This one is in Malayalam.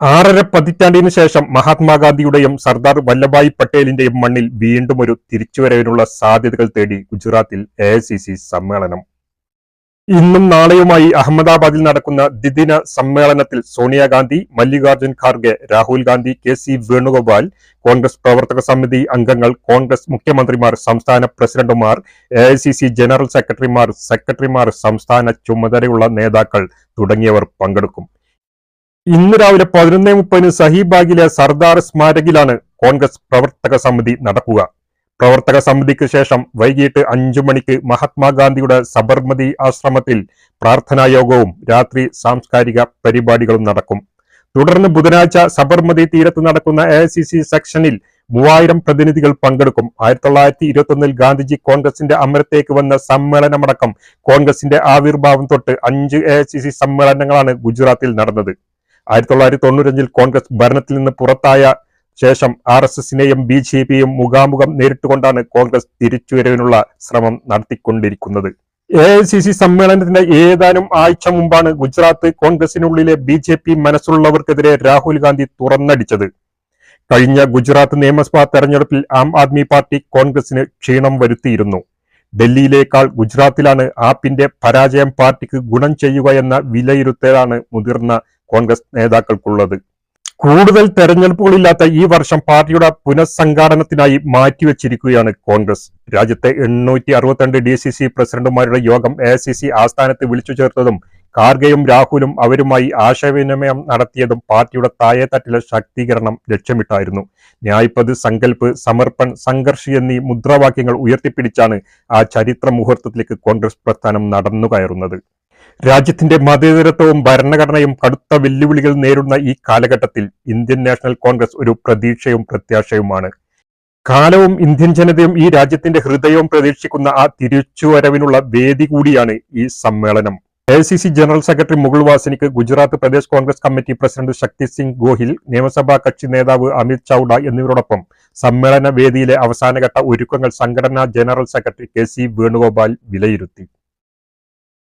ആറര പതിറ്റാണ്ടിനു ശേഷം മഹാത്മാഗാന്ധിയുടെയും സർദാർ വല്ലഭായ് പട്ടേലിന്റെയും മണ്ണിൽ വീണ്ടും ഒരു തിരിച്ചുവരവിനുള്ള സാധ്യതകൾ തേടി ഗുജറാത്തിൽ എ സമ്മേളനം. ഇന്നും നാളെയുമായി അഹമ്മദാബാദിൽ നടക്കുന്ന ദ്വിദിന സമ്മേളനത്തിൽ സോണിയാഗാന്ധി മല്ലികാർജുൻ ഖാർഗെ രാഹുൽ ഗാന്ധി കെ സി വേണുഗോപാൽ കോൺഗ്രസ് പ്രവർത്തക സമിതി അംഗങ്ങൾ കോൺഗ്രസ് മുഖ്യമന്ത്രിമാർ സംസ്ഥാന പ്രസിഡന്റുമാർ എ ജനറൽ സെക്രട്ടറിമാർ സെക്രട്ടറിമാർ സംസ്ഥാന ചുമതലയുള്ള നേതാക്കൾ തുടങ്ങിയവർ പങ്കെടുക്കും. ഇന്ന് രാവിലെ പതിനൊന്നേ മുപ്പതിന് സഹീബാഗിലെ സർദാർ സ്മാരകിലാണ് കോൺഗ്രസ് പ്രവർത്തക സമിതി നടക്കുക. പ്രവർത്തക സമിതിക്ക് ശേഷം വൈകിട്ട് അഞ്ചു മണിക്ക് മഹാത്മാഗാന്ധിയുടെ സബർമതി ആശ്രമത്തിൽ പ്രാർത്ഥനാ യോഗവും രാത്രി സാംസ്കാരിക പരിപാടികളും നടക്കും. തുടർന്ന് ബുധനാഴ്ച സബർമതി തീരത്ത് നടക്കുന്ന എ സെക്ഷനിൽ മൂവായിരം പ്രതിനിധികൾ പങ്കെടുക്കും. ആയിരത്തി തൊള്ളായിരത്തി ഇരുപത്തി ഗാന്ധിജി കോൺഗ്രസിന്റെ അമരത്തേക്ക് വന്ന സമ്മേളനമടക്കം കോൺഗ്രസിന്റെ ആവിർഭാവം തൊട്ട് അഞ്ച് എ സമ്മേളനങ്ങളാണ് ഗുജറാത്തിൽ നടന്നത്. ആയിരത്തി തൊള്ളായിരത്തി തൊണ്ണൂറ്റഞ്ചിൽ കോൺഗ്രസ് ഭരണത്തിൽ നിന്ന് പുറത്തായ ശേഷം ആർ എസ് എസിനെയും ബി ജെ പിയും മുഖാമുഖം നേരിട്ടുകൊണ്ടാണ് കോൺഗ്രസ് തിരിച്ചുവരവിനുള്ള ശ്രമം നടത്തിക്കൊണ്ടിരിക്കുന്നത്. എ ഐ സി സി സമ്മേളനത്തിന്റെ ഏതാനും ആഴ്ച മുമ്പാണ് ഗുജറാത്ത് കോൺഗ്രസിനുള്ളിലെ ബി ജെ പി മനസ്സുള്ളവർക്കെതിരെ രാഹുൽ ഗാന്ധി തുറന്നടിച്ചത്. കഴിഞ്ഞ ഗുജറാത്ത് നിയമസഭാ തെരഞ്ഞെടുപ്പിൽ ആം ആദ്മി പാർട്ടി കോൺഗ്രസിന് ക്ഷീണം വരുത്തിയിരുന്നു. ഡൽഹിയിലേക്കാൾ ഗുജറാത്തിലാണ് ആപ്പിന്റെ പരാജയം പാർട്ടിക്ക് ഗുണം ചെയ്യുക എന്ന വിലയിരുത്തലാണ് മുതിർന്ന കോൺഗ്രസ് നേതാക്കൾക്കുള്ളത്. കൂടുതൽ തെരഞ്ഞെടുപ്പുകളില്ലാത്ത ഈ വർഷം പാർട്ടിയുടെ പുനഃസംഘാടനത്തിനായി മാറ്റിവെച്ചിരിക്കുകയാണ് കോൺഗ്രസ്. രാജ്യത്തെ എണ്ണൂറ്റി അറുപത്തിരണ്ട് ഡി സി സി പ്രസിഡന്റുമാരുടെ യോഗം എ സി സി ആസ്ഥാനത്ത് വിളിച്ചു ചേർത്തതും കാർഗയും രാഹുലും അവരുമായി ആശയവിനിമയം നടത്തിയതും പാർട്ടിയുടെ താഴെത്തട്ടിലെ ശാക്തീകരണം ലക്ഷ്യമിട്ടായിരുന്നു. ന്യായ്പത് സങ്കല്പ് സമർപ്പൺ സംഘർഷ് എന്നീ മുദ്രാവാക്യങ്ങൾ ഉയർത്തിപ്പിടിച്ചാണ് ആ ചരിത്ര മുഹൂർത്തത്തിലേക്ക് കോൺഗ്രസ് പ്രസ്ഥാനം നടന്നുകയറുന്നത്. രാജ്യത്തിന്റെ മതേതരത്വവും ഭരണഘടനയും കടുത്ത വെല്ലുവിളികൾ നേരിടുന്ന ഈ കാലഘട്ടത്തിൽ ഇന്ത്യൻ നാഷണൽ കോൺഗ്രസ് ഒരു പ്രതീക്ഷയും പ്രത്യാശയുമാണ്. കാലവും ഇന്ത്യൻ ജനതയും ഈ രാജ്യത്തിന്റെ ഹൃദയവും പ്രതീക്ഷിക്കുന്ന ആ തിരിച്ചുവരവിനുള്ള വേദി കൂടിയാണ് ഈ സമ്മേളനം. A C C general secretary Mukul വാസിനിക്ക് Gujarat Pradesh Congress committee president Shakti Singh Gohil നിയമസഭാ കക്ഷി നേതാവ് അമിത് ചൌഡ എന്നിവരോടൊപ്പം സമ്മേളന വേദിയിലെ അവസാനഘട്ട ഒരുക്കങ്ങൾ സംഘടനാ general secretary K C Venugopal വിലയിരുത്തി.